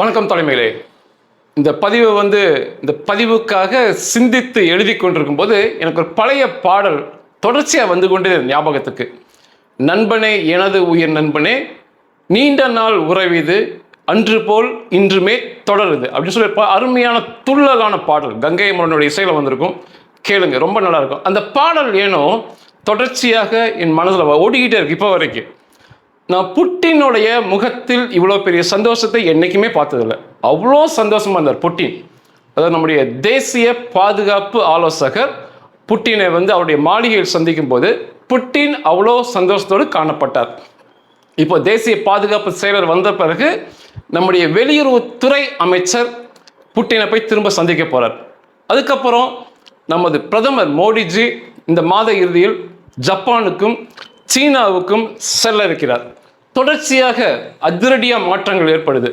வணக்கம் தலைமையிலே. இந்த பதிவு வந்து இந்த பதிவுக்காக சிந்தித்து எழுதி கொண்டிருக்கும் போது எனக்கு ஒரு பழைய பாடல் தொடர்ச்சியாக வந்து கொண்டே ஞாபகத்துக்கு. நண்பனே எனது உயிர் நண்பனே நீண்ட நாள் உறவிது அன்று போல் இன்றுமே தொடருது. அப்படின்னு சொல்லி அருமையான துள்ளலான பாடல். கங்கை மன்னனுடைய இசையில் வந்திருக்கும். கேளுங்க ரொம்ப நல்லா இருக்கும். அந்த பாடல் ஏனோ தொடர்ச்சியாக என் மனதில் ஓடிக்கிட்டே இருக்கு இப்போ வரைக்கும். நான் புட்டினுடைய முகத்தில் இவ்வளோ பெரிய சந்தோஷத்தை என்றைக்குமே பார்த்ததில்ல. அவ்வளோ சந்தோஷமாக இருந்தார் புட்டின். அதாவது நம்முடைய தேசிய பாதுகாப்பு ஆலோசகர் புட்டினை வந்து அவருடைய மாளிகையில் சந்திக்கும் போது புட்டின் அவ்வளோ சந்தோஷத்தோடு காணப்பட்டார். இப்போ தேசிய பாதுகாப்பு செயலர் வந்த பிறகு நம்முடைய வெளியுறவுத்துறை அமைச்சர் புட்டினை போய் திரும்ப சந்திக்க போகிறார் அதுக்கப்புறம் நமது பிரதமர் மோடிஜி இந்த மாத இறுதியில் ஜப்பானுக்கும் சீனாவுக்கும் செல்ல இருக்கிறார். தொடர்ச்சியாக அதிரடியாக மாற்றங்கள் ஏற்படுது.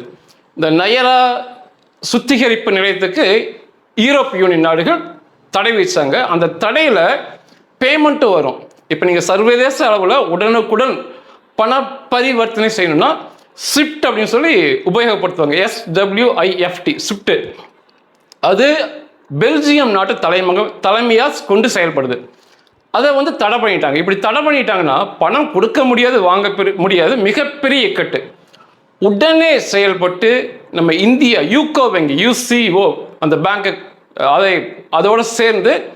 இந்த நயரா சுத்திகரிப்பு நிலையத்துக்கு யூரோப் யூனியன் நாடுகள் தடை வச்சாங்க அந்த தடையில் பேமெண்ட்டு வரும். இப்போ நீங்கள் சர்வதேச அளவில் உடனுக்குடன் பண பரிவர்த்தனை செய்யணும்னா ஸ்விஃப்ட் அப்படின்னு சொல்லி உபயோகப்படுத்துவாங்க. எஸ்டபிள்யூஐஎஃப்டி ஸ்விஃப்ட் அது பெல்ஜியம் நாட்டு தலைமகம் தலைமையாக கொண்டு செயல்படுது. அதை வந்து தடை பண்ணிட்டாங்க. இப்படி தடை பண்ணிட்டாங்கன்னா பணம் கொடுக்க முடியாது வாங்க பெரு- முடியாது. மிகப்பெரிய இக்கட்டு. உடனே செயல்பட்டு நம்ம இந்தியா யூகோ வங்கி யூசிஓ அந்த பேங்க்கு அதை அதோட சேர்ந்து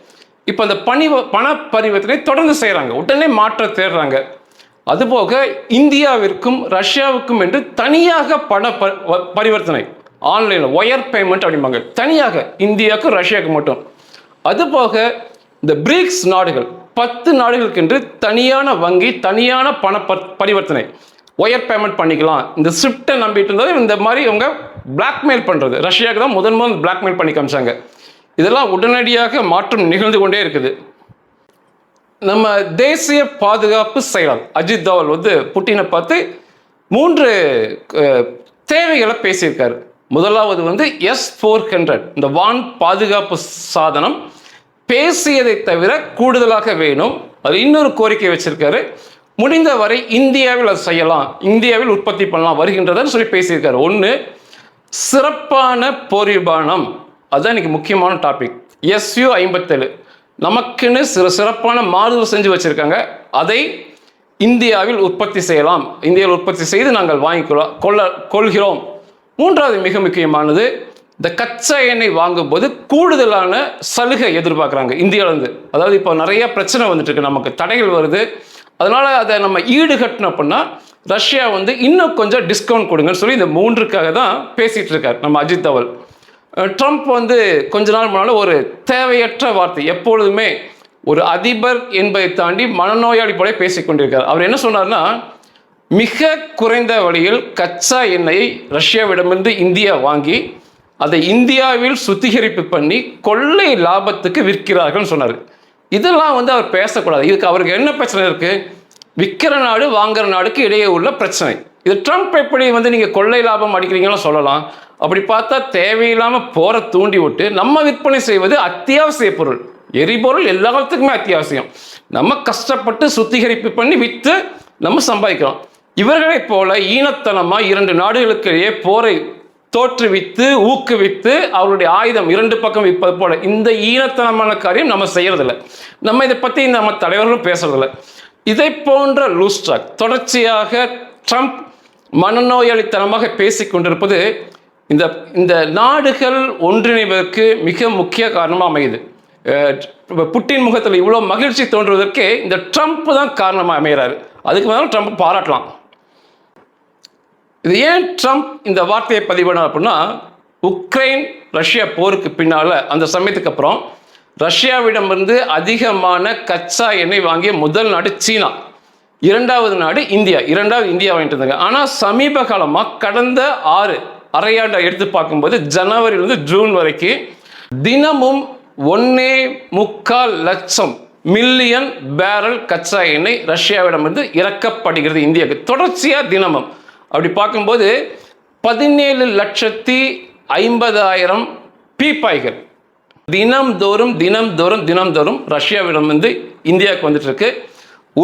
இப்போ அந்த பணி பண பரிவர்த்தனை தொடர்ந்து செய்கிறாங்க உடனே மாற்ற தேடுறாங்க. அதுபோக இந்தியாவிற்கும் ரஷ்யாவுக்கும் என்று தனியாக பண ப- பரிவர்த்தனை. ஆன்லைனில் ஒயர் பேமெண்ட் அப்படிம்பாங்க. தனியாக இந்தியாவுக்கும் ரஷ்யாவுக்கு மட்டும். அதுபோக இந்த பிரிக்ஸ் நாடுகள் பத்து நாடுகளுக்கென்று தனியான வங்கி தனியான பண பரிவர்த்தனை. ஒயர் பேமெண்ட் பண்ணிக்கலாம். இந்த ஸ்விஃப்ட்டை நம்பிட்டு இருந்தது இந்த மாதிரி இவங்க பிளாக்மெயில் பண்ணுறது ரஷ்யாவுக்கு தான் முதன் முதல் பிளாக்மெயில் பண்ணி காமிச்சாங்க. இதெல்லாம் உடனடியாக மாற்றம் நிகழ்ந்து கொண்டே இருக்குது. நம்ம தேசிய பாதுகாப்பு செயலர் அஜித் தவால் வந்து புட்டினை பார்த்து மூன்று தேவைகளை பேசியிருக்காரு. முதலாவது வந்து எஸ் ஃபோர் ஹண்ட்ரட் இந்த வான் பாதுகாப்பு சாதனம் பேசியதை தவிர கூடுதலாக வேணும். அது இன்னொரு கோரிக்கை வச்சிருக்காரு. முடிந்த வரை இந்தியாவில் அதை செய்யலாம். இந்தியாவில் உற்பத்தி பண்ணலாம் வருகின்றதுன்னு சொல்லி பேசியிருக்காரு. ஒன்று சிறப்பான போர் விமானம். அதுதான் இன்னைக்கு முக்கியமான டாபிக் எஸ்யூ ஐம்பத்தேழு. நமக்குன்னு சில சிறப்பான மாறுதல் செஞ்சு வச்சுருக்காங்க. அதை இந்தியாவில் உற்பத்தி செய்யலாம். இந்தியாவில் உற்பத்தி செய்து நாங்கள் வாங்கிக்கிறோம் கொள்ள கொள்கிறோம். மூன்றாவது மிக முக்கியமானது இந்த கச்சா எண்ணெய் வாங்கும்போது கூடுதலான சலுகை எதிர்பார்க்குறாங்க இந்தியாவிலேருந்து. அதாவது இப்போ நிறைய பிரச்சனை வந்துட்டு இருக்கு நமக்கு தடைகள் வருது. அதனால் அதை நம்ம ஈடுகட்டணும் அப்படின்னா ரஷ்யா வந்து இன்னும் கொஞ்சம் டிஸ்கவுண்ட் கொடுங்கன்னு சொல்லி இந்த மூன்றுக்காக தான் பேசிகிட்டு இருக்கார் நம்ம அஜித் தவல். ட்ரம்ப் வந்து கொஞ்ச நாள் முன்னால் ஒரு தேவையற்ற வார்த்தை எப்பொழுதுமே ஒரு அதிபர் என்பதை தாண்டி மனநோயாளி போல பேசிக்கொண்டிருக்கார் அவர் என்ன சொன்னார்னா மிக குறைந்த வழியில் கச்சா எண்ணெயை ரஷ்யாவிடமிருந்து இந்தியா வாங்கி அதை இந்தியாவில் சுத்திகரிப்பு பண்ணி கொள்ளை லாபத்துக்கு விற்கிறார்கள்னு சொன்னார். இதெல்லாம் வந்து அவர் பேசக்கூடாது. இதுக்கு அவருக்கு என்ன பிரச்சனை இருக்கு? விற்கிற நாடு வாங்குற நாடுக்கு இடையே உள்ள பிரச்சனை. இது ட்ரம்ப் எப்படி வந்து நீங்க கொள்ளை லாபம் அடிக்கிறீங்கன்னு சொல்லலாம். அப்படி பார்த்தா தேவையில்லாம போற தூண்டி விட்டு நம்ம விற்பனை செய்வது அத்தியாவசிய பொருள். எரிபொருள் எல்லாத்துக்குமே அத்தியாவசியம். நம்ம கஷ்டப்பட்டு சுத்திகரிப்பு பண்ணி விற்று நம்ம சம்பாதிக்கிறோம். இவர்களைப் போல ஈனத்தனமாக இரண்டு நாடுகளுக்கு இடையே போரை தோற்றுவித்து ஊக்குவித்து அவருடைய ஆயுதம் இரண்டு பக்கம் விற்பது போல இந்த ஈனத்தனமான காரியம் நம்ம செய்யறதில்ல. நம்ம இதை பற்றி நம்ம தலைவர்களும் பேசுறதில்ல. இதை போன்ற லூஸ்ட்ராக் தொடர்ச்சியாக ட்ரம்ப் மனநோயாளித்தனமாக பேசிக் கொண்டிருப்பது இந்த இந்த நாடுகள் ஒன்றிணைவதற்கு மிக முக்கிய காரணமாக அமையுது. புட்டின் முகத்தில் இவ்வளோ மகிழ்ச்சி தோன்றுவதற்கு இந்த ட்ரம்ப் தான் காரணமாக அமைகிறாரு அதுக்கு மேலே ட்ரம்ப் பாராட்டலாம். இது ஏன் ட்ரம்ப் இந்த வார்த்தையை பதிவிடணும் அப்படின்னா உக்ரைன் ரஷ்யா போருக்கு பின்னால் அந்த சமயத்துக்கு அப்புறம் ரஷ்யாவிடமிருந்து அதிகமான கச்சா எண்ணெய் வாங்கிய முதல் நாடு சீனா. இரண்டாவது நாடு இந்தியா. இரண்டாவது இந்தியா வாங்கிட்டு இருந்தாங்க. ஆனால் சமீப காலமாக கடந்த ஆறு அரையாண்டை எடுத்து பார்க்கும்போது ஜனவரியிலிருந்து ஜூன் வரைக்கும் தினமும் ஒன்னே முக்கால் லட்சம் மில்லியன் பேரல் கச்சா எண்ணெய் ரஷ்யாவிடமிருந்து இறக்கப்படுகிறது இந்தியாவுக்கு. தொடர்ச்சியாக தினமும். அப்படி பார்க்கும்போது பதினேழு லட்சத்தி ஐம்பதாயிரம் பீப்பாய்கள். தினம்தோறும் தினம்தோறும் தினம்தோறும் ரஷ்யாவிடமிருந்து இந்தியாவுக்கு வந்துட்டு இருக்கு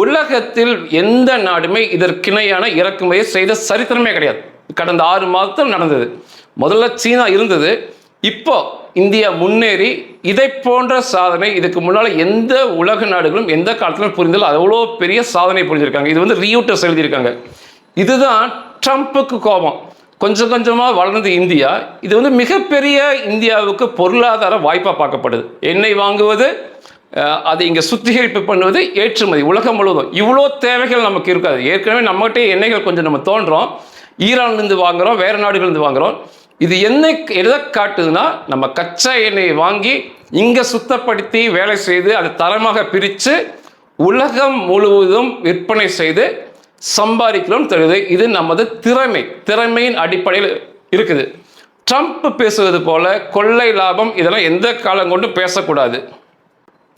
உலகத்தில் எந்த நாடுமே இதற்கிணையான இறக்குமதியை செய்த சரித்திரமே கிடையாது. கடந்த ஆறு மாதத்தில் நடந்தது. முதல்ல சீனா இருந்தது. இப்போ இந்தியா முன்னேறி இதை போன்ற சாதனை இதுக்கு முன்னால் எந்த உலக நாடுகளும் எந்த காலத்திலும் புரிந்தாலும் அவ்வளோ பெரிய சாதனை புரிஞ்சிருக்காங்க. இது வந்து ரியூட்டர்ஸ் எழுதியிருக்காங்க. இதுதான் ட்ரம்ப்புக்கு கோபம். கொஞ்சம் கொஞ்சமாக வளர்ந்து இந்தியா. இது வந்து மிகப்பெரிய இந்தியாவுக்கு பொருளாதார வாய்ப்பாக பார்க்கப்படுது. எண்ணெய் வாங்குவது அது அதை இங்கே சுத்திகரிப்பு பண்ணுவது ஏற்றுமதி உலகம் முழுவதும். இவ்வளோ தேவைகள் நமக்கு இருக்காது. ஏற்கனவே நம்மகிட்டே எண்ணெய்கள் கொஞ்சம் நம்ம தோன்றோம். ஈரான்லேருந்து வாங்குகிறோம் வேறு நாடுகள்லேருந்து வாங்குறோம். இது என்ன எதை காட்டுதுன்னா நம்ம கச்சா எண்ணெயை வாங்கி இங்கே சுத்தப்படுத்தி வேலை செய்து அதை தரமாக பிரித்து உலகம் முழுவதும் விற்பனை செய்து சம்பாதிக்கணும்னு தெரியுது. இது நமது திறமை. திறமையின் அடிப்படையில் இருக்குது. ட்ரம்ப் பேசுவது போல கொள்ளை லாபம் இதெல்லாம் எந்த காலம் கொண்டும் பேசக்கூடாது.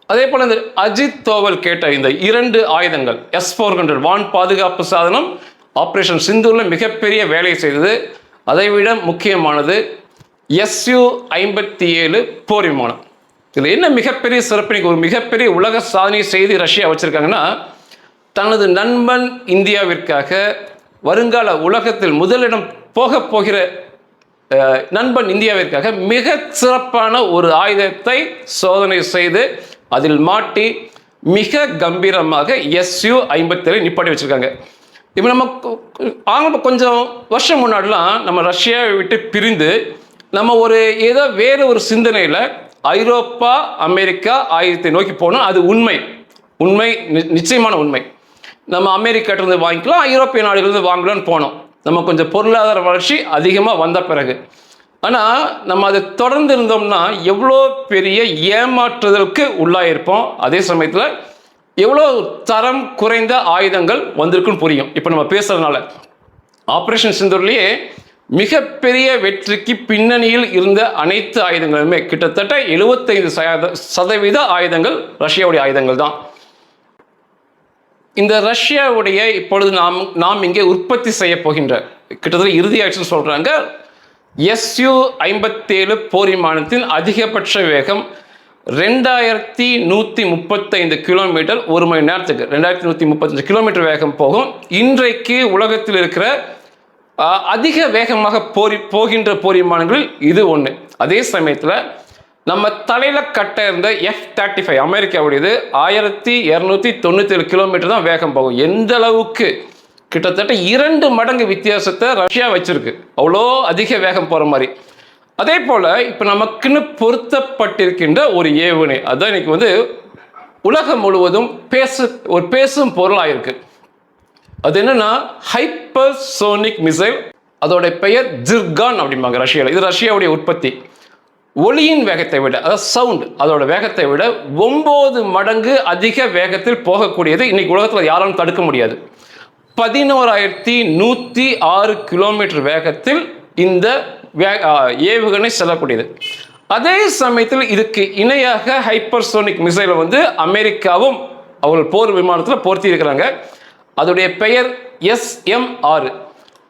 அதே போல் இந்த அஜித் தோவல் கேட்ட இந்த இரண்டு ஆயுதங்கள் எஸ் ஃபோர் ஹண்ட்ரட் வான் பாதுகாப்பு சாதனம் ஆப்ரேஷன் சிந்தூரில் மிகப்பெரிய வேலையை செய்தது. அதைவிட முக்கியமானது எஸ்யூ ஐம்பத்தி ஏழு போர் விமானம். இதில் என்ன மிகப்பெரிய சிறப்பு ஒரு மிகப்பெரிய உலக சாதனை செய்து ரஷ்யா வச்சுருக்காங்கன்னா தனது நண்பன் இந்தியாவிற்காக வருங்கால உலகத்தில் முதலிடம் போக போகிற நண்பன் இந்தியாவிற்காக மிக சிறப்பான ஒரு ஆயுதத்தை சோதனை செய்து அதில் மாட்டி மிக கம்பீரமாக எஸ்யூ ஐம்பத்தேழு நிப்பாட்டி வச்சிருக்காங்க. இப்போ நம்ம ஆரம்ப கொஞ்சம் வருஷம் முன்னாடிலாம் நம்ம ரஷ்யாவை விட்டு பிரிந்து நம்ம ஒரு ஏதோ வேறு ஒரு சிந்தனையில் ஐரோப்பா அமெரிக்கா ஆயுதத்தை நோக்கி போனோம் அது உண்மை. உண்மை நி- நிச்சயமான உண்மை. நம்ம அமெரிக்காட்டிலிருந்து வாங்கிக்கலாம் ஐரோப்பிய நாடுகள்லேருந்து வாங்கலாம்னு போனோம். நம்ம கொஞ்சம் பொருளாதார வளர்ச்சி அதிகமாக வந்த பிறகு. ஆனால் நம்ம அதை தொடர்ந்து இருந்தோம்னா எவ்வளோ பெரிய ஏமாற்றுதலுக்கு உள்ளாயிருப்போம். அதே சமயத்தில் எவ்வளோ தரம் குறைந்த ஆயுதங்கள் வந்திருக்குன்னு புரியும். இப்போ நம்ம பேசுகிறதுனால ஆப்ரேஷன் சிந்தூர்லேயே மிகப்பெரிய வெற்றிக்கு பின்னணியில் இருந்த அனைத்து ஆயுதங்களுமே கிட்டத்தட்ட 75% சத- சதவீத ஆயுதங்கள் ரஷ்யாவுடைய ஆயுதங்கள் தான். இந்த ரஷ்யாவுடைய இப்பொழுது நாம் நாம் இங்கே உற்பத்தி செய்ய போகின்ற கிட்டத்தட்ட இறுதி ஆயிடுச்சுன்னு சொல்றாங்க எஸ்யூ ஐம்பத்தேழு போர் விமானத்தின் அதிகபட்ச வேகம் ரெண்டாயிரத்தி நூற்றி முப்பத்தைந்து கிலோமீட்டர் ஒரு மணி நேரத்துக்கு ரெண்டாயிரத்தி நூற்றி முப்பத்தஞ்சு கிலோமீட்டர் வேகம் போகும். இன்றைக்கு உலகத்தில் இருக்கிற அதிக வேகமாக போரி போகின்ற போர் விமானங்களில் இது ஒன்று அதே சமயத்தில் நம்ம தலையில் கட்ட இருந்த எஃப் தேர்ட்டி ஃபைவ் அமெரிக்காவுடையது ஆயிரத்தி இரநூத்தி தொண்ணூற்றி ஏழு கிலோமீட்டர் தான் வேகம் போகும். எந்த அளவுக்கு? கிட்டத்தட்ட இரண்டு மடங்கு வித்தியாசத்தை ரஷ்யா வச்சிருக்கு. அவ்வளோ அதிக வேகம் போகிற மாதிரி. அதே போல் இப்போ நமக்குன்னு பொருத்தப்பட்டிருக்கின்ற ஒரு ஏவுகணை அதான் இன்னைக்கு வந்து உலகம் முழுவதும் பேசு ஒரு பேசும் பொருளாக இருக்கு அது என்னன்னா ஹைப்பர் சோனிக் மிசைல் அதோட பெயர் ஜிர்கான் அப்படிம்பாங்க ரஷ்யாவில் இது ரஷ்யாவுடைய உற்பத்தி. ஒளியின் வேகத்தை விட அதாவது சவுண்ட் அதோட வேகத்தை விட ஒன்பது மடங்கு அதிக வேகத்தில் போகக்கூடியது இன்னைக்கு உலகத்தில் யாராலும் தடுக்க முடியாது. பதினோராயிரத்தி நூற்றி ஆறு கிலோமீட்டர் வேகத்தில் இந்த வே ஏவுகணை செல்லக்கூடியது. அதே சமயத்தில் இதுக்கு இணையாக ஹைப்பர்சோனிக் மிசைலை வந்து அமெரிக்காவும் அவர்கள் போர் விமானத்தில் பொருத்தி இருக்கிறாங்க அதோடைய பெயர் எஸ்எம்ஆர்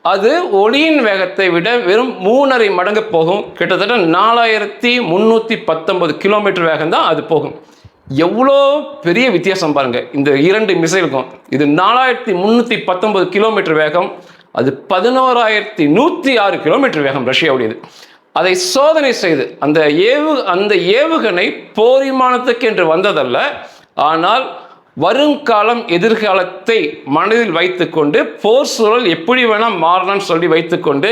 அது ஒளியின் வேகத்தை விட வெறும் மூணரை மடங்கு போகும். கிட்டத்தட்ட நாலாயிரத்தி முந்நூற்றி பத்தொன்பது கிலோமீட்டர் வேகம் தான் அது போகும். எவ்வளோ பெரிய வித்தியாசம் பாருங்கள் இந்த இரண்டு மிசைலுக்கும் இது நாலாயிரத்தி முந்நூற்றி பத்தொன்பது கிலோமீட்டர் வேகம். அது பதினோராயிரத்தி நூற்றி ஆறு கிலோமீட்டர் வேகம் ரஷ்யாவுடையது. அதை சோதனை செய்து அந்த ஏவு அந்த ஏவுகணை போர் விமானத்துக்கு என்று வந்ததல்ல. ஆனால் வருங்காலம் எதிர்காலத்தை மனதில் வைத்துக்கொண்டு போர் சூழல் எப்படி வேணால் மாறலாம்னு சொல்லி வைத்துக்கொண்டு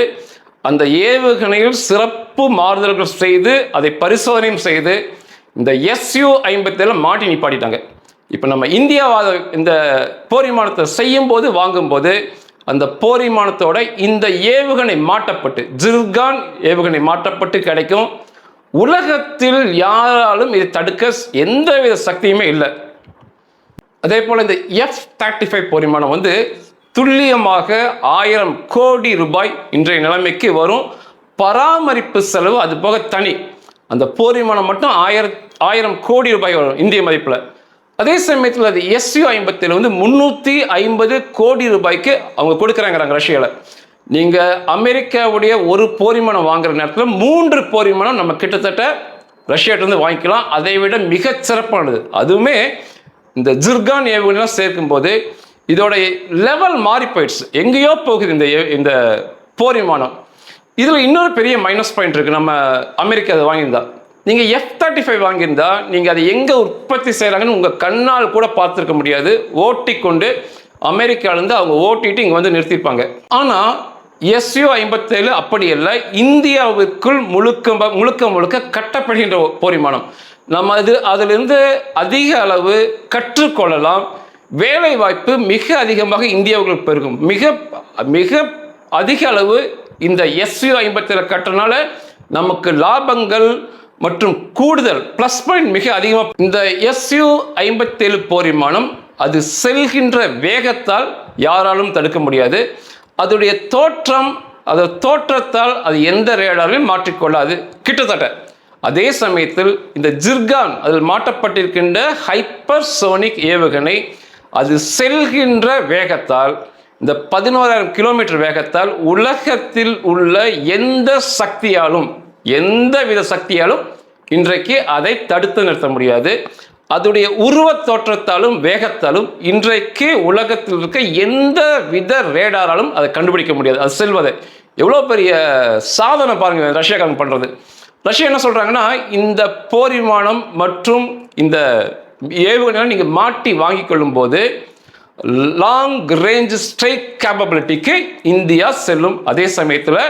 அந்த ஏவுகணையில் சிறப்பு மாறுதல்கள் செய்து அதை பரிசோதனையும் செய்து இந்த எஸ்யூ ஐம்பத்தேழு மாட்டி நிப்பாட்டிட்டாங்க. இப்போ நம்ம இந்தியாவாத இந்த போர் விமானத்தை செய்யும் போது வாங்கும்போது அந்த போர் விமானத்தோட இந்த ஏவுகணை மாட்டப்பட்டு ஜிர்கான் ஏவுகணை மாட்டப்பட்டு கிடைக்கும். உலகத்தில் யாராலும் இதை தடுக்க எந்தவித சக்தியுமே இல்லை. அதே போல் இந்த எஃப் தேர்ட்டி ஃபைவ் போரிமானம் வந்து துல்லியமாக ஆயிரம் கோடி ரூபாய் இன்றைய நிலைமைக்கு வரும். பராமரிப்பு செலவு அது போக தனி. அந்த போரிமானம் மட்டும் ஆயிரம் ஆயிரம் கோடி ரூபாய் வரும் இந்திய மதிப்பில். அதே சமயத்தில் அது எஸ்யூ ஐம்பத்தில் வந்து முந்நூற்றி ஐம்பது கோடி ரூபாய்க்கு அவங்க கொடுக்குறாங்கிறாங்க ரஷ்யாவில் நீங்கள் அமெரிக்காவுடைய ஒரு போரிமானம் வாங்குற நேரத்தில் மூன்று போரிமானம் நம்ம கிட்டத்தட்ட ரஷ்யாட்டிருந்து வாங்கிக்கலாம். அதை விட மிகச் சிறப்பானது. அதுவுமே இந்த ஜிர்கான் ஏவுகணைலாம் சேர்க்கும்போது இதோட லெவல் மாறி போயிடுச்சு. எங்கேயோ போகுது இந்த இந்த போர் விமானம். இதில் இன்னொரு பெரிய மைனஸ் பாயிண்ட் இருக்குது நம்ம அமெரிக்கா அதை வாங்கியிருந்தா. நீங்கள் எஃப் தேர்ட்டி ஃபைவ் வாங்கியிருந்தா நீங்கள் அதை எங்கே உற்பத்தி செய்கிறாங்கன்னு உங்கள் கண்ணால் கூட பார்த்துருக்க முடியாது. ஓட்டிக்கொண்டு அமெரிக்காவிலேருந்து அவங்க ஓட்டிட்டு இங்கே வந்து நிறுத்தியிருப்பாங்க. ஆனால் எஸ்யூ ஐம்பத்தேழு அப்படி இல்லை. இந்தியாவுக்குள் முழுக்க முழுக்க முழுக்க கட்டப்படுகின்ற போர் விமானம். நம்ம அது அதிலிருந்து அதிக அளவு கற்றுக்கொள்ளலாம். வேலை வாய்ப்பு மிக அதிகமாக இந்தியாவுக்குள் பெருகும். மிக மிக அதிக அளவு இந்த எஸ்யூ ஐம்பத்தேழு கட்டுறதுனால நமக்கு லாபங்கள் மற்றும் கூடுதல் ப்ளஸ் பாயிண்ட் மிக அதிகமாக இந்த எஸ்யூ ஐம்பத்தேழு போரிமானம் அது செல்கின்ற வேகத்தால் யாராலும் தடுக்க முடியாது. அதோடைய தோற்றம் அதோட தோற்றத்தால் அது எந்த ரேடாலையும் மாற்றிக்கொள்ளாது. கிட்டத்தட்ட அதே சமயத்தில் இந்த ஜிர்கான் அதில் மாட்டப்பட்டிருக்கின்ற ஹைப்பர்சோனிக் ஏவுகணை அது செல்கின்ற வேகத்தால் இந்த பதினோராயிரம் கிலோமீட்டர் வேகத்தால் உலகத்தில் உள்ள எந்த சக்தியாலும் எந்த வித சக்தியாலும் இன்றைக்கு அதை தடுத்து நிறுத்த முடியாது. அதோடைய உருவத் தோற்றத்தாலும் வேகத்தாலும் இன்றைக்கு உலகத்தில் இருக்க எந்த வித ரேடாராலும் அதை கண்டுபிடிக்க முடியாது. அது செல்வதை. எவ்வளோ பெரிய சாதனை பாருங்கள் ரஷ்யாக்காரங்க பண்ணுறது ரஷ்யா என்ன சொல்கிறாங்கன்னா இந்த போர் விமானம் மற்றும் இந்த ஏவுகணை நீங்கள் மாட்டி வாங்கி கொள்ளும்போது லாங் ரேஞ்ச் ஸ்ட்ரைக் கேப்பபிலிட்டிக்கு இந்தியா செல்லும். அதே சமயத்தில்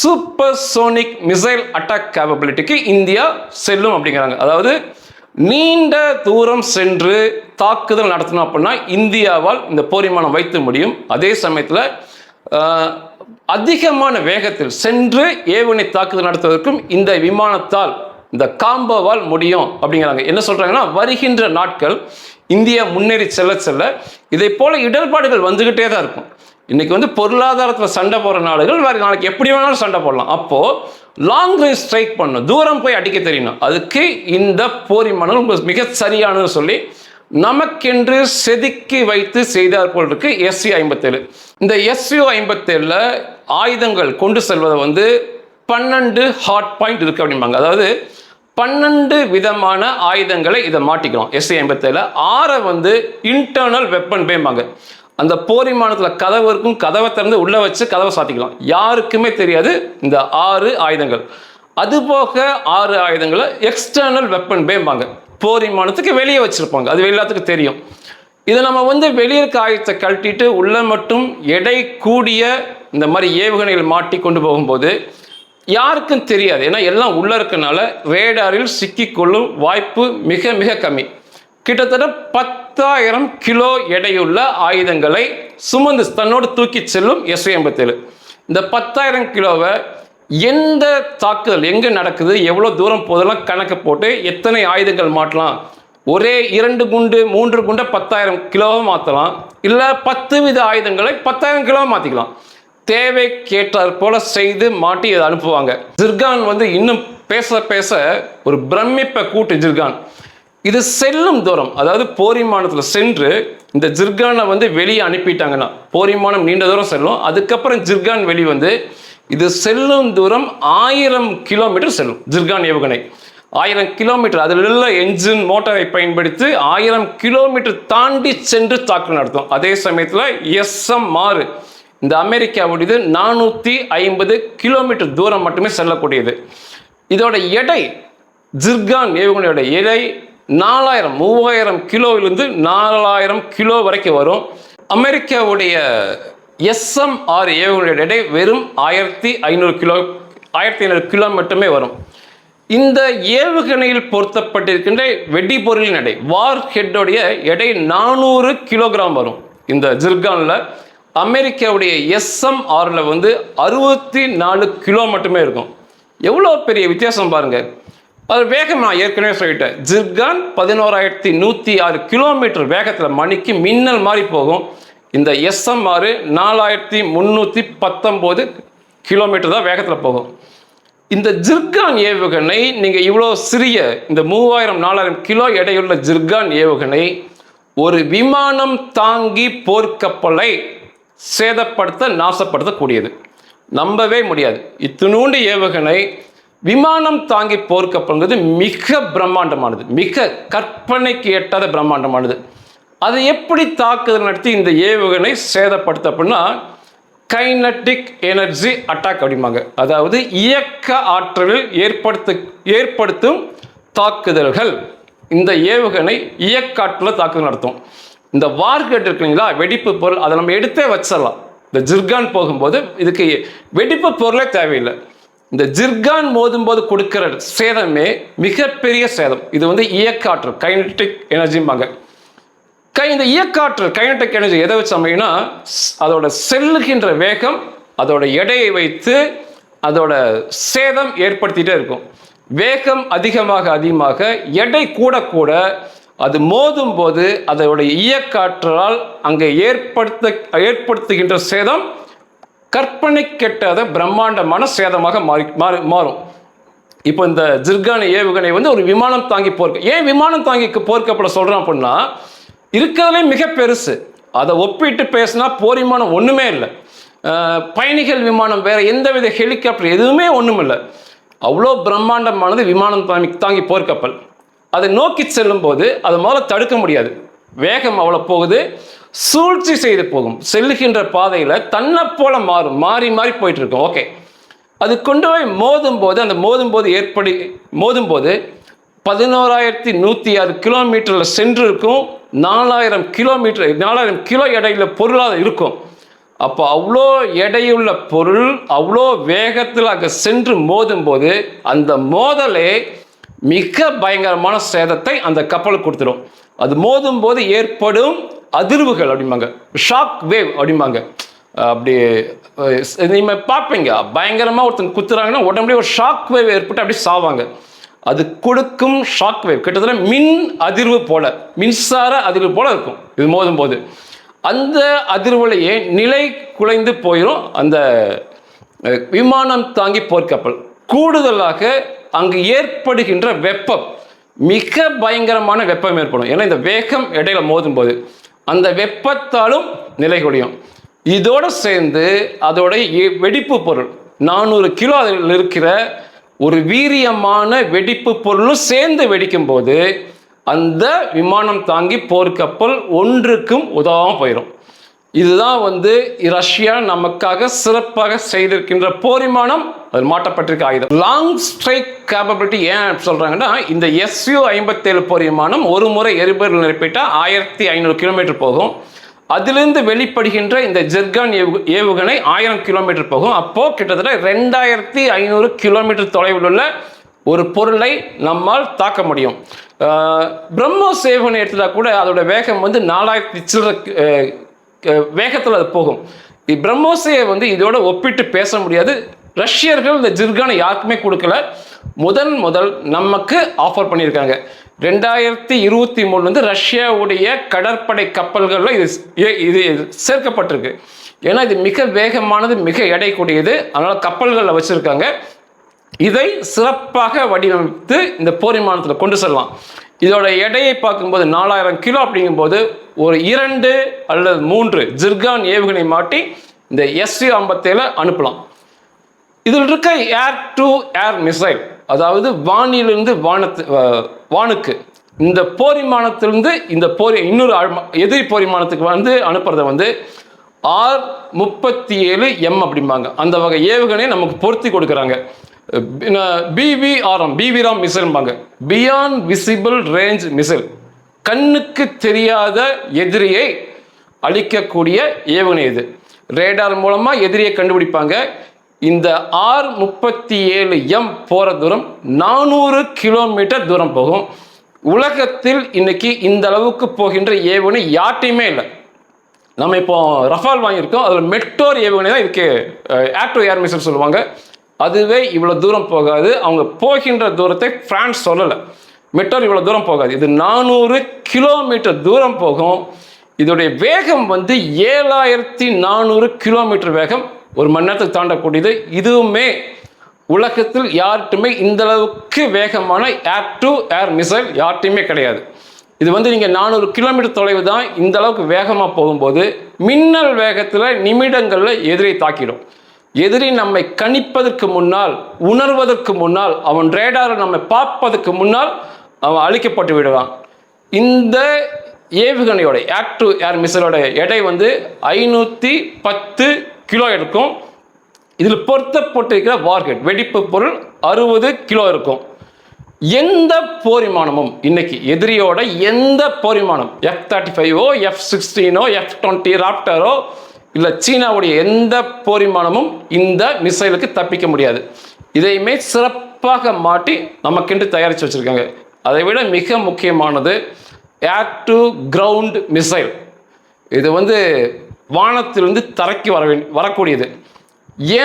சூப்பர் சோனிக் மிசைல் அட்டாக் கேப்பபிலிட்டிக்கு இந்தியா செல்லும் அப்படிங்கிறாங்க. அதாவது நீண்ட தூரம் சென்று தாக்குதல் நடத்தணும் அப்படின்னா இந்தியாவால் இந்த போர் விமானம் வைத்து முடியும். அதே சமயத்தில் அதிகமான வேகத்தில் சென்று ஏவுகணை தாக்குதல் நடத்துவதற்கும் இந்த விமானத்தால் இந்த காம்போவால் முடியும் அப்படிங்கிறாங்க. என்ன சொல்றாங்கன்னா வருகின்ற நாட்கள் இந்தியா முன்னேறி செல்ல செல்ல இதை போல இடர்பாடுகள் வந்துகிட்டே தான் இருக்கும். இன்னைக்கு வந்து பொருளாதாரத்தில் சண்டை போடுற நாடுகள் வேறு நாளைக்கு எப்படி வேணாலும் சண்டை போடலாம். அப்போ லாங் ரேஞ்ச் ஸ்ட்ரைக் பண்ணணும். தூரம் போய் அடிக்க தெரியணும். அதுக்கு இந்த போர் விமானம் மிக சரியானதுன்னு சொல்லி நமக்கென்று செதுக்கி வைத்து செய்தார் போல் இருக்கு எஸ்சி ஐம்பத்தேழு. இந்த எஸ்யூ ஐம்பத்தேழில் ஆயுதங்கள் கொண்டு செல்வதை வந்து பன்னெண்டு ஹாட் பாயிண்ட் இருக்கு அப்படிம்பாங்க. அதாவது பன்னெண்டு விதமான ஆயுதங்களை இதை மாட்டிக்கலாம் எஸ்சி ஐம்பத்தேழு ஆறை வந்து இன்டர்னல் வெப்பன் பேம்பாங்க. அந்த போரிமானத்தில் கதவு இருக்கும் கதவை திறந்து உள்ளே வச்சு கதவை சாத்திக்கலாம் யாருக்குமே தெரியாது இந்த ஆறு ஆயுதங்கள். அதுபோக ஆறு ஆயுதங்களை எக்ஸ்டர்னல் வெப்பன் பேம்பாங்க. போர் விமானத்துக்கு வெளியே வச்சுருப்பாங்க. அது எல்லாத்துக்கும் தெரியும். இதை நம்ம வந்து வெளியே இருக்க ஆயுதத்தை கழட்டிட்டு உள்ள மட்டும் எடை கூடிய இந்த மாதிரி ஏவுகணைகள் மாட்டி கொண்டு போகும்போது யாருக்கும் தெரியாது. ஏன்னா எல்லாம் உள்ளே இருக்கனால ரேடாரில் சிக்கிக்கொள்ளும் வாய்ப்பு மிக மிக கம்மி. கிட்டத்தட்ட பத்தாயிரம் கிலோ எடையுள்ள ஆயுதங்களை சுமந்து தன்னோடு தூக்கி செல்லும் எஸ்ஐ ஐம்பத்தேழு இந்த பத்தாயிரம் கிலோவை எந்த தாக்குதல் எங்கே நடக்குது எவ்வளோ தூரம் போதெல்லாம் கணக்கு போட்டு எத்தனை ஆயுதங்கள் மாட்டலாம் ஒரே இரண்டு குண்டு மூன்று குண்டை பத்தாயிரம் கிலோவாக மாற்றலாம். இல்லை பத்து வித ஆயுதங்களை பத்தாயிரம் கிலோவாக மாற்றிக்கலாம் தேவை கேட்டார் போல செய்து மாட்டி அதை அனுப்புவாங்க. ஜிர்கான் வந்து இன்னும் பேச பேச ஒரு பிரமிப்பை கூட்டு ஜிர்கான். இது செல்லும் தூரம் அதாவது போரிமானத்தில் சென்று இந்த ஜிர்கானை வந்து வெளியே அனுப்பிட்டாங்கன்னா போரிமானம் நீண்ட தூரம் செல்லும். அதுக்கப்புறம் ஜிர்கான் வெளி வந்து இது செல்லும் தூரம் ஆயிரம் கிலோமீட்டர் செல்லும். ஜிர்கான் ஏவுகணை. ஆயிரம் கிலோமீட்டர் அதில் உள்ள என்ஜின் மோட்டாரை பயன்படுத்தி ஆயிரம் கிலோமீட்டர் தாண்டி சென்று தாக்குதல் நடத்தும். அதே சமயத்தில் எஸ்எம் ஆறு இந்த அமெரிக்காவுடையது நானூற்றி ஐம்பது கிலோமீட்டர் தூரம் மட்டுமே செல்லக்கூடியது. இதோட எடை ஜிர்கான் ஏவுகணையோட எடை நாலாயிரம் மூவாயிரம் கிலோவிலிருந்து நாலாயிரம் கிலோ வரைக்கும் வரும். அமெரிக்காவுடைய எஸ்எம்ஆர் ஏவுகணையோட எடை வெறும் ஆயிரத்தி ஐநூறு கிலோ ஆயிரத்தி ஐநூறு கிலோ மட்டுமே வரும். இந்த ஏவுகணையில் பொருத்தப்பட்டிருக்கின்ற வெடிபொருளின் எடை வார் ஹெட்டோடைய எடை நானூறு கிலோகிராம் வரும். இந்த ஜிர்கானில் அமெரிக்காவுடைய எஸ்எம்ஆரில் வந்து அறுபத்தி நாலு கிலோ மட்டுமே இருக்கும். எவ்வளோ பெரிய வித்தியாசம் பாருங்கள் அது வேகம் நான் ஏற்கனவே சொல்லிட்டேன். ஜிர்கான் பதினோராயிரத்தி நூற்றி ஆறு கிலோமீட்டர் வேகத்தில் மணிக்கு மின்னல் மாதிரி போகும். இந்த எஸ்எம்ஆர் நாலாயிரத்தி முந்நூற்றி பத்தொம்போது கிலோமீட்டர் தான் வேகத்தில் போகும். இந்த ஜிர்கான் ஏவுகணை நீங்கள் இவ்வளோ சிறிய இந்த மூவாயிரம் நாலாயிரம் கிலோ எடையுள்ள ஜிர்கான் ஏவுகணை ஒரு விமானம் தாங்கி போர்க்கப்பலை சேதப்படுத்த நாசப்படுத்தக்கூடியது. நம்பவே முடியாது. இத்தினூண்டு ஏவுகணை விமானம் தாங்கி போர்க்கப்பல்ங்கிறது மிக பிரம்மாண்டமானது. மிக கற்பனைக்கு எட்டாத பிரம்மாண்டமானது. அதை எப்படி தாக்குதல் நடத்தி இந்த ஏவுகணை சேதப்படுத்த அப்படின்னா கைனட்டிக் எனர்ஜி அட்டாக் அப்படிம்பாங்க. அதாவது இயக்க ஆற்றலில் ஏற்படுத்து ஏற்படுத்தும் தாக்குதல்கள். இந்த ஏவுகணை இயக்க ஆற்றலில் தாக்குதல் நடத்தும். இந்த வார்கெட் இருக்கு இல்லைங்களா வெடிப்பு பொருள் அதை நம்ம எடுத்தே வச்சிடலாம். இந்த ஜிர்கான் போகும்போது இதுக்கு வெடிப்பு பொருளே தேவையில்லை. இந்த ஜிர்கான் மோதும்போது கொடுக்கிற சேதமே மிகப்பெரிய சேதம். இது வந்து இயக்க ஆற்றல் கைனட்டிக் எனர்ஜிம்பாங்க கை இந்த இயக்காற்றல் கைனட்டிக் எனர்ஜி எதை வச்சு அமையினா அதோட செல்லுகின்ற வேகம் அதோட எடையை வைத்து அதோட சேதம் ஏற்படுத்திட்டே இருக்கும். வேகம் அதிகமாக அதிகமாக எடை கூட கூட அது மோதும் போது அதோட இயக்காற்றலால் அங்கே ஏற்படுத்த ஏற்படுத்துகின்ற சேதம் கற்பனை கெட்டாத பிரம்மாண்டமான சேதமாக மாறி மாறி மாறும். இப்போ இந்த ஜிர்கான ஏவுகணை வந்து ஒரு விமானம் தாங்கி போர்க்க ஏன் விமானம் தாங்கி போர்க்கப்பட சொல்கிறோம் அப்படின்னா இருக்கிறதுலே மிக பெருசு. அதை ஒப்பிட்டு பேசினா போரிமானம் ஒன்றுமே இல்லை. பயணிகள் விமானம் வேறு எந்தவித ஹெலிகாப்டர் எதுவுமே ஒன்றும் இல்லை அவ்வளோ பிரம்மாண்டமானது விமானம் தாங்கி தாங்கி போர்க்கப்பல். அதை நோக்கி செல்லும் போது அதை முதல்ல தடுக்க முடியாது. வேகம் அவ்வளோ போகுது சூழ்ச்சி செய்து போகும். செல்லுகின்ற பாதையில் தன்னை போல மாறும். மாறி மாறி போயிட்டு இருக்கும். ஓகே. அது கொண்டு போய் மோதும் போது அந்த மோதும் போது ஏற்படி மோதும் போது பதினோராயிரத்தி நூற்றி ஆறு கிலோமீட்டரில் சென்று இருக்கும் நாலாயிரம் கிலோமீட்டர் நாலாயிரம் கிலோ எடையில் பொருளாக இருக்கும். அப்போ அவ்வளோ எடையுள்ள பொருள் அவ்வளோ வேகத்தில் அங்கே சென்று மோதும் போது அந்த மோதலே மிக பயங்கரமான சேதத்தை அந்த கப்பலுக்கு கொடுத்துரும். அது மோதும் போது ஏற்படும் அதிர்வுகள் அப்படிம்பாங்க. ஷாக் வேவ் அப்படிம்பாங்க. அப்படி நீங்கள் பார்ப்பீங்க. பயங்கரமாக ஒருத்தங்க குத்துறாங்கன்னா உடனடியே ஒரு ஷாக் வேவ் ஏற்பட்டு அப்படி சாவாங்க. அது கொடுக்கும் ஷாக் வேவ் கிட்டத்தட்ட மின் அதிர்வு போல மின்சார அதிர்வு போல இருக்கும். இது மோதும் போது அந்த அதிர்வுலையே நிலை குலைந்து போயிடும் அந்த விமானம் தாங்கி போர்க்கப்பல். கூடுதலாக அங்கு ஏற்படுகின்ற வெப்பம். மிக பயங்கரமான வெப்பம் ஏற்படும். ஏன்னா இந்த வேகம் இடையில மோதும் போது அந்த வெப்பத்தாலும் நிலை குடியும் இதோடு சேர்ந்து அதோடைய எ- வெடிப்பு பொருள். நானூறு கிலோ அதில் இருக்கிற ஒரு வீரியமான வெடிப்பு பொருளும் சேர்ந்து வெடிக்கும் போது அந்த விமானம் தாங்கி போர்க்கப்பல் ஒன்றுக்கும் உதவாமல் போயிடும் இதுதான் வந்து ரஷ்யா நமக்காக சிறப்பாக செய்திருக்கின்ற போர் விமானம். அது மாட்டப்பட்டிருக்க ஆயுதம். லாங் ஸ்ட்ரைக் கேபபிலிட்டி ஏன் சொல்கிறாங்கன்னா இந்த எஸ்யூ ஐம்பத்தேழு போர் விமானம் ஒரு முறை எரிபொருள் நிரப்பிட்டால் ஆயிரத்தி ஐநூறு கிலோமீட்டர் போகும். அதிலிருந்து வெளிப்படுகின்ற இந்த ஜெர்கான் ஏவு ஏவுகணை ஆயிரம் கிலோமீட்டர் போகும். அப்போ கிட்டத்தட்ட ரெண்டாயிரத்தி ஐநூறு கிலோமீட்டர் தொலைவில் உள்ள ஒரு பொருளை நம்மால் தாக்க முடியும். பிரம்மோஸ் ஏவுகணை எடுத்தால் கூட அதோட வேகம் வந்து நாலாயிரத்தி சில்லற வேகத்தில் அது போகும். பிரம்மோஸையை வந்து இதோட ஒப்பிட்டு பேச முடியாது. ரஷ்யர்கள் இந்த ஜிர்கானை யாருக்குமே கொடுக்கல. முதல் முதல் நமக்கு ஆஃபர் பண்ணியிருக்காங்க. ரெண்டாயிரத்தி இருபத்தி மூணு வந்து ரஷ்யாவுடைய கடற்படை கப்பல்களில் இது ஏ- இது சேர்க்கப்பட்டிருக்கு. ஏன்னா இது மிக வேகமானது மிக எடை கூடியது. அதனால் கப்பல்களில் வச்சுருக்காங்க. இதை சிறப்பாக வடிவமைத்து இந்த போர் விமானத்தில் கொண்டு செல்லலாம். இதோட எடையை பார்க்கும்போது நாலாயிரம் கிலோ அப்படிங்கும்போது ஒரு இரண்டு அல்லது மூன்று ஜிர்கான் ஏவுகணை மாட்டி இந்த எஸ்சி ஐம்பத்தேழு அனுப்பலாம். இதில் இருக்க ஏர் டு ஏர் மிசைல் அதாவது வானிலிருந்து வானத்து வானுக்கு. இந்த போர் விமானத்திலிருந்து இந்த போர் இன்னொரு எதிரி போர் விமானத்துக்கு வந்து அனுப்புறத வந்து ஆர் முப்பத்தி ஏழு எம் அப்படிம்பாங்க. அந்த வகை ஏவுகணையை நமக்கு பொருத்தி கொடுக்குறாங்க. பிவிஆர்எம் பிவிராம் மிசைல்பாங்க பியாண்ட் விசிபிள் ரேஞ்ச் மிசைல் கண்ணுக்கு தெரியாத எதிரியை அழிக்கக்கூடிய ஏவுகணை இது. ரேடார் மூலமாக எதிரியை கண்டுபிடிப்பாங்க. இந்த ஆர் முப்பத்தி ஏழு எம் போகிற தூரம் நானூறு கிலோமீட்டர் தூரம் போகும். உலகத்தில் இன்னைக்கு இந்த அளவுக்கு போகின்ற ஏவுகணை யார்ட்டையுமே இல்லை. நம்ம இப்போ ரஃபால் வாங்கியிருக்கோம். அதில் மெட்டோர் ஏவுகணை தான் இதுக்கு ஆக்டோ ஏர் மிசைல் சொல்லுவாங்க. அதுவே இவ்வளோ தூரம் போகாது. அவங்க போகின்ற தூரத்தை ஃப்ரான்ஸ் சொல்லலை. மெட்டோர் இவ்வளோ தூரம் போகாது. இது நானூறு கிலோமீட்டர் தூரம் போகும். இதோடைய வேகம் வந்து ஏழாயிரத்தி நானூறு கிலோமீட்டர் வேகம். ஒரு மணி நேரத்துக்கு தாண்டக்கூடியது. இதுவுமே உலகத்தில் யார்கிட்டுமே இந்த அளவுக்கு வேகமான ஏர் டு ஏர் மிசைல் யார்கிட்டையுமே கிடையாது. இது வந்து நீங்கள் நானூறு கிலோமீட்டர் தொலைவு தான் இந்த அளவுக்கு வேகமாக போகும்போது மின்னல் வேகத்தில் நிமிடங்களில் எதிரை தாக்கிடும். எதிரி நம்மை கணிப்பதற்கு முன்னால் உணர்வதற்கு முன்னால் அவன் ரேடாரை நம்மை பார்ப்பதற்கு முன்னால் அவன் அழிக்கப்பட்டு விடுவான். இந்த ஏவுகணையோட ஏர் டு ஏர் மிசைலோட எடை வந்து ஐநூற்றி பத்து கிலோ இருக்கும் இதில் பொருத்தப்பட்டிருக்கிற வார்கெட் வெடிப்பு பொருள் அறுபது கிலோ இருக்கும். எந்த போரிமானமும் இன்னைக்கு எதிரியோட எந்த போரிமானம் எஃப் தேர்ட்டி ஃபைவோ எஃப் சிக்ஸ்டீனோ எஃப் டுவெண்ட்டி ராப்டரோ இல்லை சீனாவுடைய எந்த போரிமானமும் இந்த மிசைலுக்கு தப்பிக்க முடியாது. இதையுமே சிறப்பாக மாட்டி நமக்கென்று தயாரித்து வச்சுருக்காங்க. அதை விட மிக முக்கியமானது ஏர் டு கிரவுண்ட் மிசைல் இது வந்து வானத்திலிருந்து தரைக்கு வர வேண்டி வரக்கூடியது.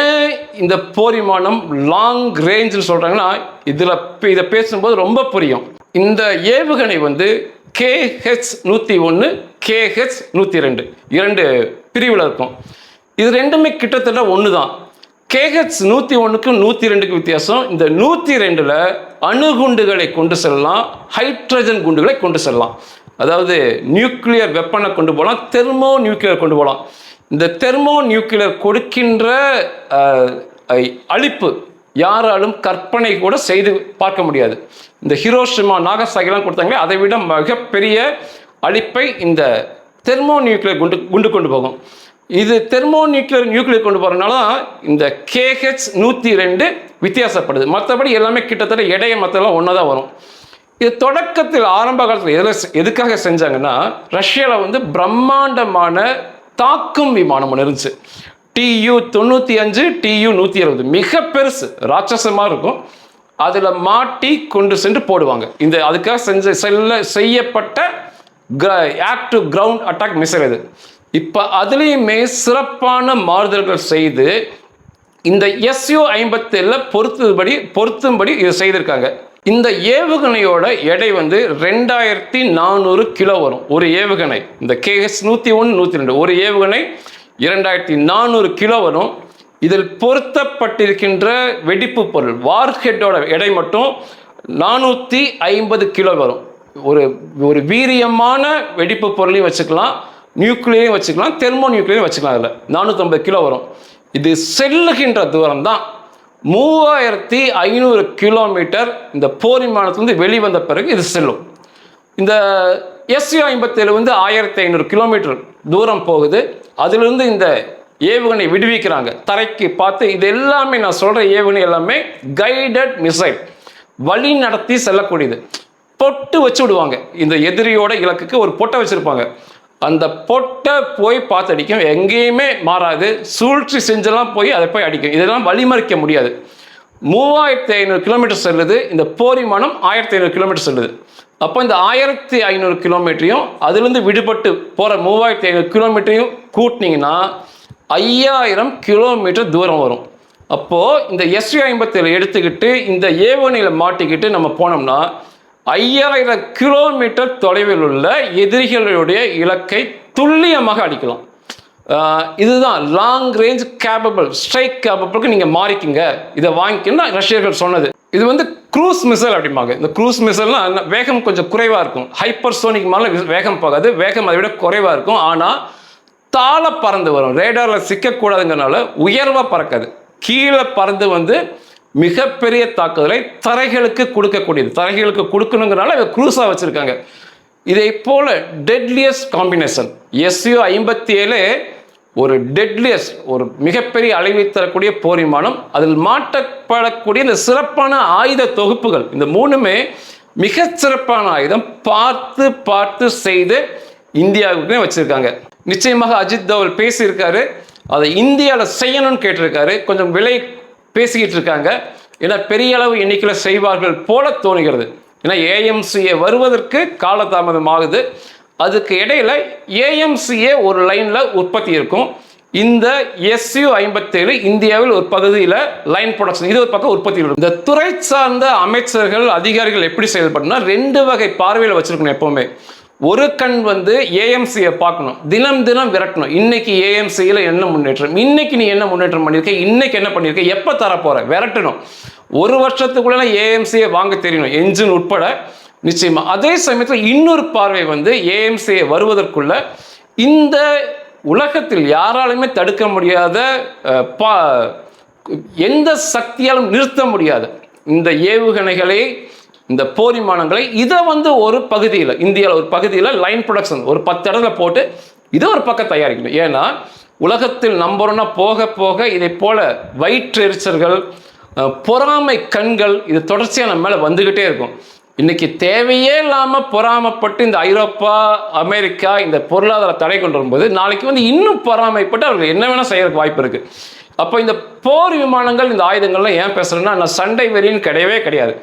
ஏன் இந்த போர் விமானம் லாங் ரேஞ்சுன்னு சொல்கிறாங்கன்னா இதில் இதை பேசும்போது ரொம்ப புரியும். இந்த ஏவுகணை வந்து கேஹெச் நூற்றி ஒன்று கேஹெச் நூற்றி ரெண்டு. இரண்டு பிரிவில் இருக்கும். இது ரெண்டுமே கிட்டத்தட்ட ஒன்று தான் கேஹெச் நூற்றி ஒன்றுக்கும் நூற்றி ரெண்டுக்கு வித்தியாசம். இந்த நூற்றி ரெண்டில் அணுகுண்டுகளை கொண்டு செல்லலாம் ஹைட்ரஜன் குண்டுகளை கொண்டு செல்லலாம். அதாவது நியூக்ளியர் வெப்பனை கொண்டு போகலாம் தெர்மோ நியூக்ளியர் கொண்டு போகலாம். இந்த தெர்மோ நியூக்ளியர் கொடுக்கின்ற அழிப்பு யாராலும் கற்பனை கூட செய்து பார்க்க முடியாது. இந்த ஹிரோஷிமா நாகசாகிலாம் கொடுத்தாங்களே அதை விட மிகப்பெரிய அழிப்பை இந்த தெர்மோ நியூக்ளியர் குண்டு குண்டு கொண்டு போகும். இது தெர்மோ நியூக்ளியர் நியூக்ளியர் கொண்டு போகிறனால இந்த கேஹெச் நூற்றி ரெண்டு வித்தியாசப்படுது. மற்றபடி எல்லாமே கிட்டத்தட்ட இடைய மற்றெல்லாம் ஒன்றா தான் வரும். இது தொடக்கத்தில் ஆரம்ப காலத்தில் எதில் எதுக்காக செஞ்சாங்கன்னா ரஷ்யாவில் வந்து பிரம்மாண்டமான தாக்கும் விமானம் ஒன்று இருந்துச்சு. டியூ தொண்ணூற்றி அஞ்சு டியூ நூற்றி அறுபது. மிக பெருசு ராட்சசமாக இருக்கும். அதில் மாட்டி கொண்டு சென்று போடுவாங்க. இந்த அதுக்காக செஞ்ச செல்ல செய்யப்பட்ட air to ground attack missile இது. இப்போ அதுலேயுமே சிறப்பான மாறுதல்கள் செய்து இந்த எஸ்யூ ஐம்பத்தேழில் பொருத்துபடி பொருத்தும்படி இது செய்திருக்காங்க. இந்த ஏவுகணையோட எடை வந்து ரெண்டாயிரத்தி நானூறு கிலோ வரும். ஒரு ஏவுகணை. இந்த கேஎஸ் நூற்றி ஒன்று நூற்றி ரெண்டு. ஒரு ஏவுகணை இரண்டாயிரத்தி நானூறு கிலோ வரும். இதில் பொருத்தப்பட்டிருக்கின்ற வெடிப்பு பொருள் வார்ஹெட்டோட எடை மட்டும் நானூற்றி ஐம்பது கிலோ வரும். ஒரு ஒரு வீரியமான வெடிப்பு பொருளையும் வச்சுக்கலாம். நியூக்ளியரையும் வச்சுக்கலாம். தெர்மோ நியூக்ளியரையும் வச்சுக்கலாம் அதில். நானூற்றம்பது கிலோ வரும். இது செல்லுகின்ற தூரம் தான் மூவாயிரத்தி ஐநூறு கிலோமீட்டர் இந்த போர் விமானத்திலிருந்து வெளிவந்த பிறகு இது செல்லும். இந்த எஸ்யூ ஐம்பத்தேழு வந்து ஆயிரத்தி ஐநூறு கிலோமீட்டர் தூரம் போகுது. அதிலிருந்து இந்த ஏவுகணை விடுவிக்கிறாங்க. தரைக்கு பார்த்து இது எல்லாமே நான் சொல்கிற ஏவுகணை எல்லாமே கைடட் மிசைல் வழி நடத்தி செல்லக்கூடியது. பொட்டு வச்சு விடுவாங்க. இந்த எதிரியோட இலக்குக்கு ஒரு பொட்டை வச்சுருப்பாங்க. அந்த பொட்டை போய் பார்த்து அடிக்கும் எங்கேயுமே மாறாது. சூழ்ச்சி செஞ்செல்லாம் போய் அதை போய் அடிக்கும். இதெல்லாம் வழிமறிக்க முடியாது. மூவாயிரத்தி ஐநூறு கிலோமீட்டர் செல்லுது. இந்த போரிமானம் ஆயிரத்தி ஐநூறு கிலோமீட்டர் செல்லுது. அப்போ இந்த ஆயிரத்தி ஐநூறு கிலோமீட்டரையும் அதுலேருந்து விடுபட்டு போகிற மூவாயிரத்தி ஐநூறு கிலோமீட்டரையும் கூட்டினீங்கன்னா ஐயாயிரம் கிலோமீட்டர் தூரம் வரும். அப்போது இந்த எஸ்யூ ஐம்பத்தேழு எடுத்துக்கிட்டு இந்த ஏவனையில் மாட்டிக்கிட்டு நம்ம போனோம்னா ஐயாயிரம் கிலோமீட்டர் தொலைவில் உள்ள எதிரிகளுடைய இலக்கை துல்லியமாக அடிக்கலாம் இதுதான் லாங் ரேஞ்ச் கேபபிள் ஸ்ட்ரைக் கேபபிளுக்கு நீங்கள் மாறிக்கிங்க. இதை வாங்கிக்கணும்னா ரஷ்யர்கள் சொன்னது. இது வந்து க்ரூஸ் மிசைல் அப்படிம்பாங்க. இந்த க்ரூஸ் மிசைல்னா வேகம் கொஞ்சம் குறைவாக இருக்கும். ஹைப்பர் சோனிக் மேலே வேகம் போகாது. வேகம் அதை விட குறைவாக இருக்கும். ஆனால் தாழ பறந்து வரும். ரேடாரில் சிக்கக்கூடாதுங்கிறனால உயர்வாக பறக்காது. கீழே பறந்து வந்து மிகப்பெரிய தாக்குதலை தரைகளுக்கு கொடுக்கக்கூடியது தரைகளுக்கு கொடுக்கணுங்கிறனால இதை குரூஸாக வச்சுருக்காங்க. இதை போல டெட்லியஸ்ட் காம்பினேஷன் எஸ்யூ ஐம்பத்தி ஏழு ஒரு டெட்லியஸ்ட் ஒரு மிகப்பெரிய அழிவை தரக்கூடிய போர் விமானம் அதில் மாட்டப்படக்கூடிய இந்த சிறப்பான ஆயுத தொகுப்புகள் இந்த மூணுமே மிக சிறப்பான ஆயுதம் பார்த்து பார்த்து செய்து இந்தியாவுக்குமே வச்சுருக்காங்க. நிச்சயமாக அஜித் தவல் பேசியிருக்காரு அதை இந்தியாவில் செய்யணும்னு கேட்டிருக்காரு. கொஞ்சம் விலை பேசிக்கிட்டு இருக்காங்க ஏன்னா பெரிய அளவு எண்ணிக்கையில் செய்வார்கள் போல தோணுகிறது. ஏன்னா ஏஎம்சிஏ வருவதற்கு காலதாமதம் ஆகுது அதுக்கு இடையில ஏஎம்சிஏ ஒரு லைனில் உற்பத்தி இருக்கும். இந்த எஸ்யூ ஐம்பத்தேழு இந்தியாவில் ஒரு பகுதியில் லைன் ப்ரொடக்ஷன் இது ஒரு பக்கம் உற்பத்தி இருக்கும் இந்த துறை சார்ந்த அமைச்சர்கள் அதிகாரிகள் எப்படி செயல்படணும்னா ரெண்டு வகை பார்வையில் வச்சுருக்கணும் எப்போவுமே. ஒரு கண் வந்து ஏஎம்சியை பார்க்கணும். தினம் தினம் விரட்டணும். இன்னைக்கு ஏஎம்சியில் என்ன முன்னேற்றம்? இன்னைக்கு நீ என்ன முன்னேற்றம் பண்ணியிருக்க? இன்னைக்கு என்ன பண்ணியிருக்க? எப்போ தரப்போற? விரட்டணும். ஒரு வருஷத்துக்குள்ளே ஏஎம்சியை வாங்க தெரியணும். என்ஜின் உட்பட நிச்சயமாக அதே சமயத்தில் இன்னொரு பார்வை வந்து ஏஎம்சியை வருவதற்குள்ள இந்த உலகத்தில் யாராலுமே தடுக்க முடியாத பா எந்த சக்தியாலும் நிறுத்த முடியாது இந்த ஏவுகணைகளை இந்த போர் விமானங்களை இதை வந்து ஒரு பகுதியில் இந்தியாவில் ஒரு பகுதியில் லைன் ப்ரொடக்ஷன் ஒரு பத்து இடத்துல போட்டு இதை ஒரு பக்கம் தயாரிக்கணும். ஏன்னா உலகத்தில் நம்புறோன்னா போக போக இதை போல வயிற்றெரிச்சல்கள் பொறாமை கண்கள் இது தொடர்ச்சியாக நம்ம மேலே வந்துக்கிட்டே இருக்கும். இன்னைக்கு தேவையே இல்லாமல் பொறாமைப்பட்டு இந்த ஐரோப்பா அமெரிக்கா இந்த பொருளாதார தடை கொண்டு வரும்போது நாளைக்கு வந்து இன்னும் பொறாமைப்பட்டு அவர்கள் என்ன வேணால் செய்யறதுக்கு வாய்ப்பு இருக்குது அப்போ இந்த போர் விமானங்கள் இந்த ஆயுதங்கள்லாம் ஏன் பேசுகிறேன்னா நான் சண்டை வெறின்னு கிடையவே கிடையாது.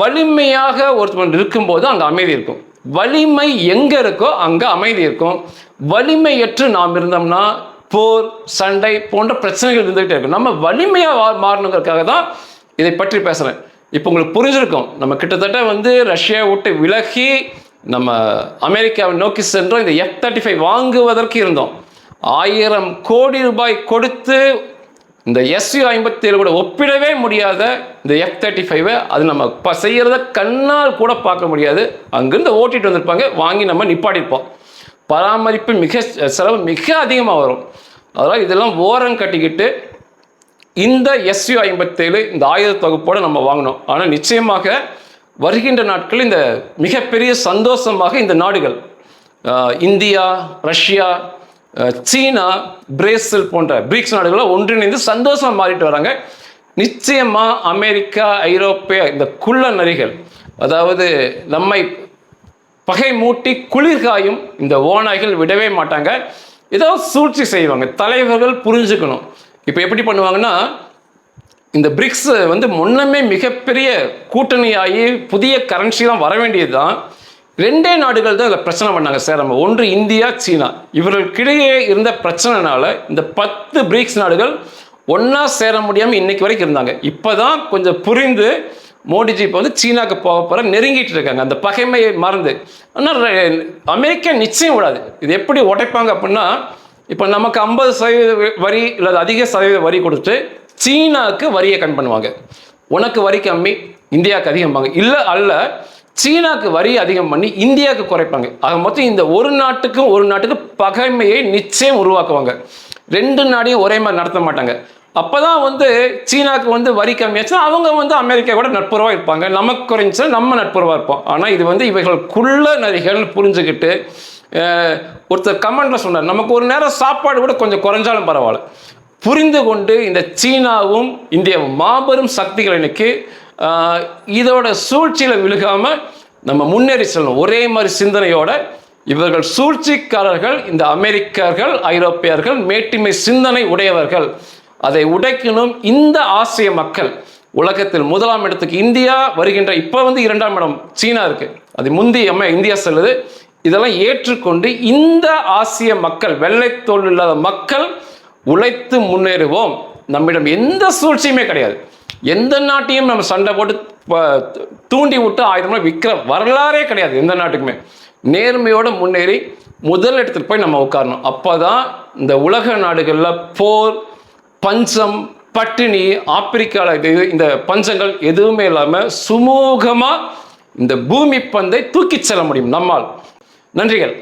வலிமையாக ஒருத்தவன் இருக்கும்போது அங்கே அமைதி இருக்கும். வலிமை எங்கே இருக்கோ அங்கே அமைதி இருக்கும். வலிமையற்று நாம் இருந்தோம்னா போர் சண்டை போன்ற பிரச்சனைகள் இருந்துகிட்டே இருக்கும். நம்ம வலிமையாக மாறணுங்கிறதுக்காக தான் இதை பற்றி பேசுகிறேன் இப்போ உங்களுக்கு புரிஞ்சிருக்கும். நம்ம கிட்டத்தட்ட வந்து ரஷ்யா விட்டு விலகி நம்ம அமெரிக்காவை நோக்கி சென்றோம். இந்த எஃப் தேர்ட்டி ஃபைவ் வாங்குவதற்கு இருந்தோம். ஆயிரம் கோடி ரூபாய் கொடுத்து இந்த எஸ்யூ ஐம்பத்தி ஏழு கூட ஒப்பிடவே முடியாத இந்த எஃப் தேர்ட்டி ஃபைவை அது நம்ம இப்போ செய்கிறத கண்ணால் கூட பார்க்க முடியாது. அங்கேருந்து ஓட்டிட்டு வந்திருப்பாங்க. வாங்கி நம்ம நிப்பாட்டியிருப்போம் பராமரிப்பு மிக செலவு மிக அதிகமாக வரும். அதனால் இதெல்லாம் ஓரம் கட்டிக்கிட்டு இந்த எஸ்யூ ஐம்பத்தேழு இந்த ஆயுத தொகுப்போடு நம்ம வாங்கினோம் ஆனால் நிச்சயமாக வருகின்ற நாட்கள் இந்த மிகப்பெரிய சந்தோஷமாக இந்த நாடுகள் இந்தியா ரஷ்யா சீனா பிரேசில் போன்ற பிரிக்ஸ் நாடுகளில் ஒன்றிணைந்து சந்தோஷமாக மாறிட்டு வராங்க. நிச்சயமாக அமெரிக்கா ஐரோப்பிய இந்த குள்ள நரிகள் அதாவது நம்மை பகை மூட்டி குளிர்காயும் இந்த ஓநாய்கள் விடவே மாட்டாங்க. ஏதோ சூழ்ச்சி செய்வாங்க தலைவர்கள் புரிஞ்சுக்கணும். இப்போ எப்படி பண்ணுவாங்கன்னா இந்த பிரிக்ஸ் வந்து முன்னமே மிகப்பெரிய கூட்டணியாகி புதிய கரன்சிலாம் வர வேண்டியது தான் ரெண்டே நாடுகள் தான் இதில் பிரச்சனை பண்ணாங்க சேராம ஒன்று இந்தியா சீனா. இவர்களுக்கிடையே இருந்த பிரச்சனைனால இந்த பத்து பிரிக்ஸ் நாடுகள் ஒன்றா சேர முடியாமல் இன்னைக்கு வரைக்கும் இருந்தாங்க. இப்போ தான் கொஞ்சம் புரிந்து மோடிஜி இப்போ வந்து சீனாக்கு போக போகிற நெருங்கிட்டு இருக்காங்க. அந்த பகைமையை மறந்து. ஆனால் அமெரிக்கா நிச்சயம் விடாது. இது எப்படி உடைப்பாங்க அப்படின்னா இப்போ நமக்கு ஐம்பது சதவீத வரி இல்லை அதிக சதவீத வரி கொடுத்து சீனாவுக்கு வரியை கண் பண்ணுவாங்க. உனக்கு வரி கம்மி இந்தியாவுக்கு அதிகம்பாங்க. இல்லை அல்ல சீனாக்கு வரி அதிகம் பண்ணி இந்தியாவுக்கு குறைப்பாங்க. ஆக மொத்தம் இந்த ஒரு நாட்டுக்கும் ஒரு நாட்டுக்கு பகைமையை நிச்சயம் உருவாக்குவாங்க. ரெண்டு நாடையும் ஒரே மாதிரி நடத்த மாட்டாங்க. அப்பதான் வந்து சீனாக்கு வந்து வரி கம்மியாச்சுன்னா அவங்க வந்து அமெரிக்கா கூட நட்புறவாக இருப்பாங்க. நமக்கு குறைஞ்சுன்னா நம்ம நட்புறவாக இருப்போம். ஆனால் இது வந்து இவைகளுக்குள்ள நரிகள் புரிஞ்சுக்கிட்டு ஒருத்தர் கமெண்ட்ல சொன்னார் நமக்கு ஒரு நேரம் சாப்பாடு கூட கொஞ்சம் குறைஞ்சாலும் பரவாயில்ல. புரிந்து கொண்டு இந்த சீனாவும் இந்தியாவும் மாபெரும் சக்திகள் இன்னைக்கு இதோட சூழ்ச்சியில் விழுகாமல் நம்ம முன்னேறி செல்லணும். ஒரே மாதிரி சிந்தனையோட இவர்கள் சூழ்ச்சிக்காரர்கள் இந்த அமெரிக்கர்கள் ஐரோப்பியர்கள் மேட்டிமை சிந்தனை உடையவர்கள். அதை உடைக்கணும் இந்த ஆசிய மக்கள். உலகத்தில் முதலாம் இடத்துக்கு இந்தியா வருகின்ற இப்போ வந்து இரண்டாம் இடம் சீனா இருக்கு. அது முந்தி அம்மா இந்தியா செல்லுது. இதெல்லாம் ஏற்றுக்கொண்டு இந்த ஆசிய மக்கள் வெள்ளைத்தோல் இல்லாத மக்கள் உழைத்து முன்னேறுவோம். நம்மிடம் எந்த சூழ்ச்சியுமே கிடையாது. எந்த நாட்டையும் நம்ம சண்டை போட்டு தூண்டி விட்டு ஆயுதமாக விற்கிற வரலாறே கிடையாது எந்த நாட்டுக்குமே. நேர்மையோடு முன்னேறி முதல் இடத்துக்கு போய் நம்ம உட்காரணும். அப்போ தான் இந்த உலக நாடுகளில் போர் பஞ்சம் பட்டினி ஆப்பிரிக்காவில் இது இந்த பஞ்சங்கள் எதுவுமே இல்லாமல் சுமூகமாக இந்த பூமி பந்தை தூக்கிச் செல்ல முடியும் நம்மால். நன்றிகள்.